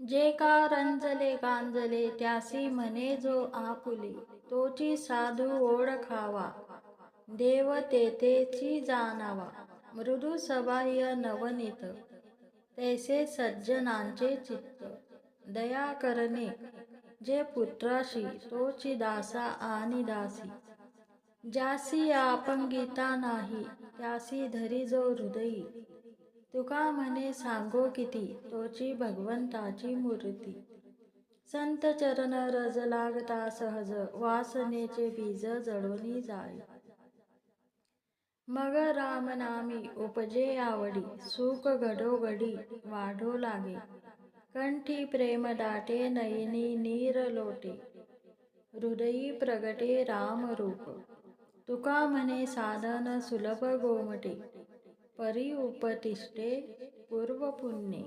जे का रंजले गांजले त्यासी म्हणे जो आपुले तोची साधू ओळखावा. देव तेथेची जाणावा. मृदू सबाह्य नवनीत तैसे सज्जनांचे चित्त. दया करणे जे पुत्राशी तोची दासा आणि दासी. ज्यासी आपंगिता नाही त्यासी धरी जो हृदयी. तुका म्हणे सांगो किती? तोची भगवंताची मूर्ती. संत चरण रज लागता सहज वासनेचे बीज जळोनी जाई. मग रामनामी उपजे आवडी सुख घडोघडी वाढो लागे. कंठी प्रेम दाटे नयनी नीर लोटे. हृदयी प्रगटे राम रूप. तुका म्हणे साधन सुलभ गोमटे. परी उपतिष्ठे पूर्वपुण्ये।